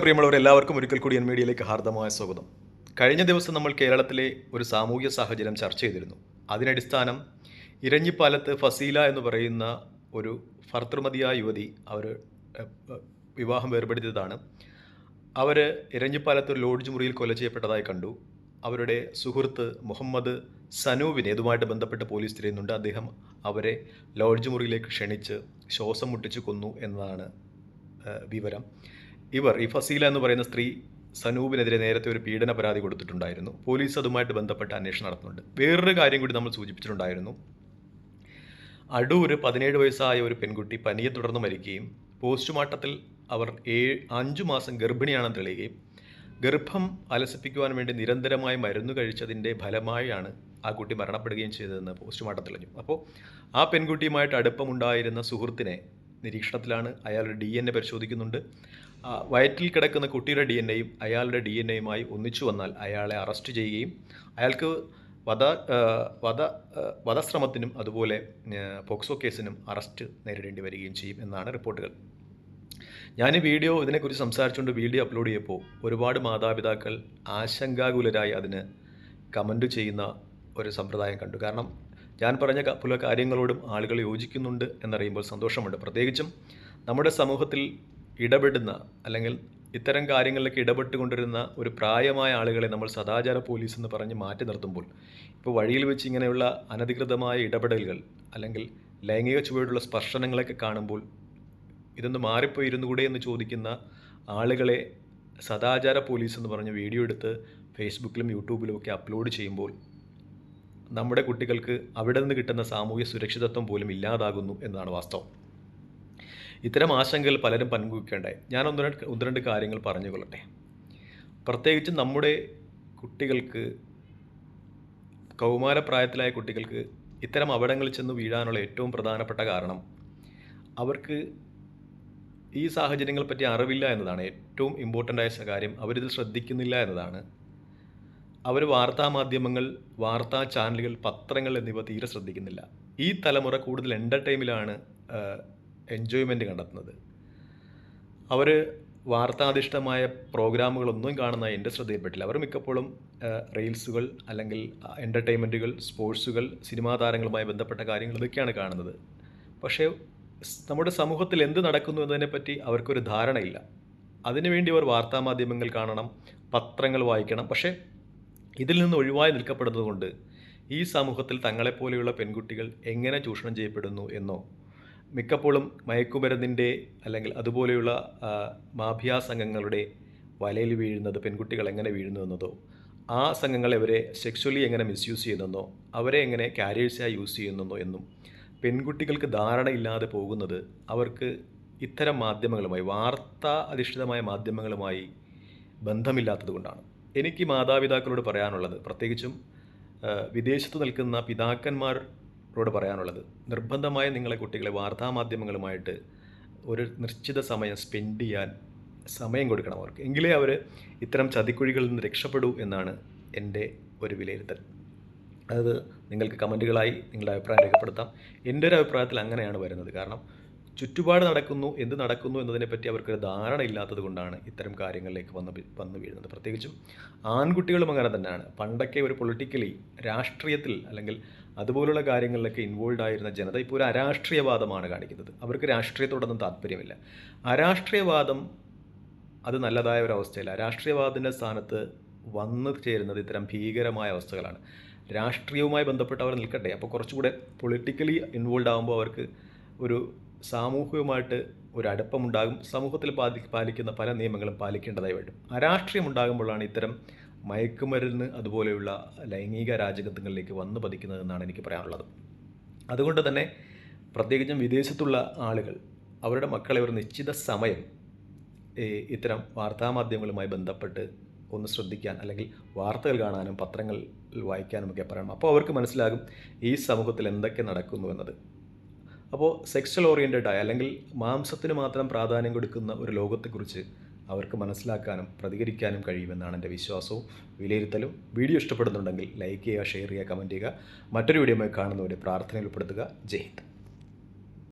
പ്രിയമുള്ളവർ എല്ലാവർക്കും ഒരിക്കൽ കൂടി എൻ മീഡിയയിലേക്ക് ഹാർദമായ സ്വാഗതം. കഴിഞ്ഞ ദിവസം നമ്മൾ കേരളത്തിലെ ഒരു സാമൂഹ്യ സാഹചര്യം ചർച്ച ചെയ്തിരുന്നു. അതിനടിസ്ഥാനം ഇരഞ്ഞിപ്പാലത്ത് ഫസീല എന്ന് പറയുന്ന ഒരു ഭർത്തൃമതിയായ യുവതി അവർ വിവാഹം വേർപെടുത്തിയതാണ്. അവർ ഇരഞ്ഞിപ്പാലത്ത് ഒരു ലോഡ്ജ് മുറിയിൽ കൊല ചെയ്യപ്പെട്ടതായി കണ്ടു. അവരുടെ സുഹൃത്ത് മുഹമ്മദ് സനൂവിനെ ഇതുമായിട്ട് ബന്ധപ്പെട്ട് പോലീസ് തിരയുന്നുണ്ട്. അദ്ദേഹം അവരെ ലോഡ്ജ് മുറിയിലേക്ക് ക്ഷണിച്ച് ശ്വാസം മുട്ടിച്ച് കൊന്നു എന്നതാണ് വിവരം. ഇവർ ഈ ഫസീല എന്ന് പറയുന്ന സ്ത്രീ സനൂപിനെതിരെ നേരത്തെ ഒരു പീഡന പരാതി കൊടുത്തിട്ടുണ്ടായിരുന്നു. പോലീസ് അതുമായിട്ട് ബന്ധപ്പെട്ട് അന്വേഷണം നടത്തുന്നുണ്ട്. വേറൊരു കാര്യം കൂടി നമ്മൾ സൂചിപ്പിച്ചിട്ടുണ്ടായിരുന്നു. അടൂർ പതിനേഴ് വയസ്സായ ഒരു പെൺകുട്ടി പനിയെ തുടർന്ന് മരിക്കുകയും പോസ്റ്റ്മോർട്ടത്തിൽ അവർ ഏഴ് അഞ്ചു മാസം ഗർഭിണിയാണെന്ന് തെളിയുകയും ഗർഭം അലസിപ്പിക്കുവാൻ വേണ്ടി നിരന്തരമായി മരുന്ന് കഴിച്ചതിന്റെ ഫലമായാണ് ആ കുട്ടി മരണപ്പെടുകയും ചെയ്തതെന്ന് പോസ്റ്റ്മോർട്ടം തെളിഞ്ഞു. അപ്പോൾ ആ പെൺകുട്ടിയുമായിട്ട് അടുപ്പമുണ്ടായിരുന്ന സുഹൃത്തിനെ നിരീക്ഷണത്തിലാണ് അയാളുടെ ഡി എൻ എ പരിശോധിക്കുന്നുണ്ട്. വയറ്റിൽ കിടക്കുന്ന കുട്ടിയുടെ ഡി എൻ എയും അയാളുടെ ഡി എൻ എയുമായി ഒന്നിച്ചു വന്നാൽ അയാളെ അറസ്റ്റ് ചെയ്യുകയും അയാൾക്ക് ആ, വധ വധശ്രമത്തിനും അതുപോലെ പോക്സോ കേസിനും അറസ്റ്റ് നേരിടേണ്ടി വരികയും ചെയ്യും എന്നാണ് റിപ്പോർട്ടുകൾ. ഞാൻ ഈ വീഡിയോ ഇതിനെക്കുറിച്ച് സംസാരിച്ചുകൊണ്ട് വീഡിയോ അപ്ലോഡ് ചെയ്യപ്പോൾ ഒരുപാട് മാതാപിതാക്കൾ ആശങ്കാകുലരായി അതിന് കമന്റ് ചെയ്യുന്ന ഒരു സമ്പ്രദായം കണ്ടു. കാരണം ഞാൻ പറഞ്ഞ പല കാര്യങ്ങളോടും ആളുകൾ യോജിക്കുന്നുണ്ട് എന്നറിയുമ്പോൾ സന്തോഷമുണ്ട്. പ്രത്യേകിച്ചും നമ്മുടെ സമൂഹത്തിൽ ഇടപെടുന്ന അല്ലെങ്കിൽ ഇത്തരം കാര്യങ്ങളിലേക്ക് ഇടപെട്ടുകൊണ്ടിരുന്ന ഒരു പ്രായമായ ആളുകളെ നമ്മൾ സദാചാര പോലീസ് എന്ന് പറഞ്ഞ് മാറ്റി നിർത്തുമ്പോൾ ഇപ്പോൾ വഴിയിൽ വെച്ച് ഇങ്ങനെയുള്ള അനധികൃതമായ ഇടപെടലുകൾ അല്ലെങ്കിൽ ലൈംഗിക ചുവടുള്ള സ്പർശനങ്ങളൊക്കെ കാണുമ്പോൾ ഇതൊന്ന് മാറിപ്പോയി ഇരുന്നുകൂടെ എന്ന് ചോദിക്കുന്ന ആളുകളെ സദാചാര പോലീസ് എന്ന് പറഞ്ഞ് വീഡിയോ എടുത്ത് ഫേസ്ബുക്കിലും യൂട്യൂബിലും ഒക്കെ അപ്ലോഡ് ചെയ്യുമ്പോൾ നമ്മുടെ കുട്ടികൾക്ക് അവിടെ നിന്ന് കിട്ടുന്ന സാമൂഹ്യ സുരക്ഷിതത്വം പോലും ഇല്ലാതാകുന്നു എന്നതാണ് വാസ്തവം. ഇത്തരം ആശങ്കകൾ പലരും പങ്കുവയ്ക്കേണ്ടായി ഞാൻ ഒന്ന് രണ്ട് ഒന്ന് രണ്ട് കാര്യങ്ങൾ പറഞ്ഞുകൊള്ളട്ടെ പ്രത്യേകിച്ച് നമ്മുടെ കുട്ടികൾക്ക് കൗമാരപ്രായത്തിലായ കുട്ടികൾക്ക് ഇത്തരം അപകടങ്ങളിൽ ചെന്ന് വീഴാനുള്ള ഏറ്റവും പ്രധാനപ്പെട്ട കാരണം അവർക്ക് ഈ സാഹചര്യങ്ങളെപ്പറ്റി അറിവില്ല എന്നതാണ്. ഏറ്റവും ഇമ്പോർട്ടന്റ് ആയ കാര്യം അവരിത് ശ്രദ്ധിക്കുന്നില്ല എന്നതാണ്. അവർ വാർത്താമാധ്യമങ്ങൾ വാർത്താ ചാനലുകൾ പത്രങ്ങൾ എന്നിവ തീരെ ശ്രദ്ധിക്കുന്നില്ല. ഈ തലമുറ കൂടുതൽ എന്റർടൈമിലാണ് എൻജോയ്മെന്റ് കണ്ടെത്തുന്നത്. അവർ വാർത്താധിഷ്ഠമായ പ്രോഗ്രാമുകളൊന്നും കാണുന്ന എന്റെ ശ്രദ്ധയിൽപ്പെട്ടില്ല. അവർ മിക്കപ്പോഴും റീൽസുകൾ അല്ലെങ്കിൽ എന്റർടൈൻമെന്റുകൾ സ്പോർട്സുകൾ സിനിമാ താരങ്ങളുമായി ബന്ധപ്പെട്ട കാര്യങ്ങൾ ഇതൊക്കെയാണ് കാണുന്നത്. പക്ഷേ നമ്മുടെ സമൂഹത്തിൽ എന്ത് നടക്കുന്നു എന്നതിനെപ്പറ്റി അവർക്കൊരു ധാരണയില്ല. അതിനുവേണ്ടി അവർ വാർത്താമാധ്യമങ്ങൾ കാണണം പത്രങ്ങൾ വായിക്കണം. പക്ഷേ ഇതിൽ നിന്ന് ഒഴിവായി നിൽക്കപ്പെടുന്നതുകൊണ്ട് ഈ സമൂഹത്തിൽ തങ്ങളെപ്പോലെയുള്ള പെൺകുട്ടികൾ എങ്ങനെ ചൂഷണം ചെയ്യപ്പെടുന്നു എന്നോ മിക്കപ്പോഴും മയക്കുമരുന്നിന്റെ അല്ലെങ്കിൽ അതുപോലെയുള്ള മാഫിയാ സംഘങ്ങളുടെ വലയിൽ വീഴുന്നത് പെൺകുട്ടികൾ എങ്ങനെ വീഴുന്നു എന്നതോ ആ സംഘങ്ങൾ അവരെ സെക്ഷ്വലി എങ്ങനെ മിസ്യൂസ് ചെയ്യുന്നെന്നോ അവരെ എങ്ങനെ കാരിയേഴ്സായി യൂസ് ചെയ്യുന്നെന്നോ എന്നും പെൺകുട്ടികൾക്ക് ധാരണയില്ലാതെ പോകുന്നത് അവർക്ക് ഇത്തരം മാധ്യമങ്ങളുമായി വാർത്താ അധിഷ്ഠിതമായ മാധ്യമങ്ങളുമായി ബന്ധമില്ലാത്തത് കൊണ്ടാണ്. എനിക്ക് മാതാപിതാക്കളോട് പറയാനുള്ളത് പ്രത്യേകിച്ചും വിദേശത്ത് നിൽക്കുന്ന പിതാക്കന്മാരോട് പറയാനുള്ളത് നിർബന്ധമായും നിങ്ങളെ കുട്ടികളെ വാർത്താമാധ്യമങ്ങളുമായിട്ട് ഒരു നിശ്ചിത സമയം സ്പെൻഡ് ചെയ്യാൻ സമയം കൊടുക്കണം അവർക്ക്. എങ്കിലേ അവർ ഇത്തരം ചതിക്കുഴികളിൽ നിന്ന് രക്ഷപ്പെടൂ എന്നാണ് എന്റെ ഒരു വിലയിരുത്തൽ. അത് നിങ്ങൾക്ക് കമന്റുകളായി നിങ്ങളുടെ അഭിപ്രായം രേഖപ്പെടുത്താം. എന്റെ ഒരു അഭിപ്രായത്തിൽ അങ്ങനെയാണ് വരുന്നത്. കാരണം ചുറ്റുപാട് നടക്കുന്നു എന്ത് നടക്കുന്നു എന്നതിനെപ്പറ്റി അവർക്കൊരു ധാരണ ഇല്ലാത്തത് കൊണ്ടാണ് ഇത്തരം കാര്യങ്ങളിലേക്ക് വന്ന് വന്നു വീഴുന്നത്. പ്രത്യേകിച്ചും ആൺകുട്ടികളും അങ്ങനെ തന്നെയാണ്. പണ്ടൊക്കെ ഒരു പൊളിറ്റിക്കലി രാഷ്ട്രീയത്തിൽ അല്ലെങ്കിൽ അതുപോലുള്ള കാര്യങ്ങളിലൊക്കെ ഇൻവോൾവ് ആയിരുന്ന ജനത ഇപ്പോൾ ഒരു അരാഷ്ട്രീയവാദമാണ് കാണിക്കുന്നത്. അവർക്ക് രാഷ്ട്രീയത്തോടൊന്നും താല്പര്യമില്ല അരാഷ്ട്രീയവാദം അത് നല്ലതായ ഒരു അവസ്ഥയില്ല. രാഷ്ട്രീയവാദത്തിന്റെ സ്ഥാനത്ത് വന്നു ചേരുന്നത് ഇത്തരം ഭീകരമായ അവസ്ഥകളാണ്. രാഷ്ട്രീയവുമായി ബന്ധപ്പെട്ട് അവർ നിൽക്കട്ടെ. അപ്പോൾ കുറച്ചുകൂടെ പൊളിറ്റിക്കലി ഇൻവോൾവ് ആകുമ്പോൾ അവർക്ക് ഒരു സാമൂഹികമായിട്ട് ഒരു അടുപ്പമുണ്ടാകും. സമൂഹത്തിൽ പാലി പാലിക്കുന്ന പല നിയമങ്ങളും പാലിക്കേണ്ടതായി വരും. അരാഷ്ട്രീയം ഉണ്ടാകുമ്പോഴാണ് ഇത്തരം മയക്കുമരുന്ന് അതുപോലെയുള്ള ലൈംഗിക രാജകത്വങ്ങളിലേക്ക് വന്നു പതിക്കുന്നതെന്നാണ് എനിക്ക് പറയാനുള്ളത്. അതുകൊണ്ട് തന്നെ പ്രത്യേകിച്ചും വിദേശത്തുള്ള ആളുകൾ അവരുടെ മക്കളെ ഒരു നിശ്ചിത സമയം ഇത്തരം വാർത്താമാധ്യമങ്ങളുമായി ബന്ധപ്പെട്ട് ഒന്ന് ശ്രദ്ധിക്കാൻ അല്ലെങ്കിൽ വാർത്തകൾ കാണാനും പത്രങ്ങൾ വായിക്കാനും ഒക്കെ പറയണം അപ്പോൾ അവർക്ക് മനസ്സിലാകും ഈ സമൂഹത്തിൽ എന്തൊക്കെ നടക്കുന്നു എന്നത്. അപ്പോൾ സെക്സ്വൽ ഓറിയന്റഡ് ആയ അല്ലെങ്കിൽ മാംസത്തിന് മാത്രം പ്രാധാന്യം കൊടുക്കുന്ന ഒരു ലോകത്തെക്കുറിച്ച് അവർക്ക് മനസ്സിലാക്കാനും പ്രതികരിക്കാനും കഴിയുമെന്നാണ് എന്റെ വിശ്വാസവും വിലയിരുത്തലും. വീഡിയോ ഇഷ്ടപ്പെടുന്നുണ്ടെങ്കിൽ ലൈക്ക് ചെയ്യുക ഷെയർ ചെയ്യുക കമന്റ് ചെയ്യുക. മറ്റൊരു വീഡിയോ കാണുന്നവരെ പ്രാർത്ഥനയിൽ ഉൾപ്പെടുത്തുക. ജയ് ഹിന്ദ്.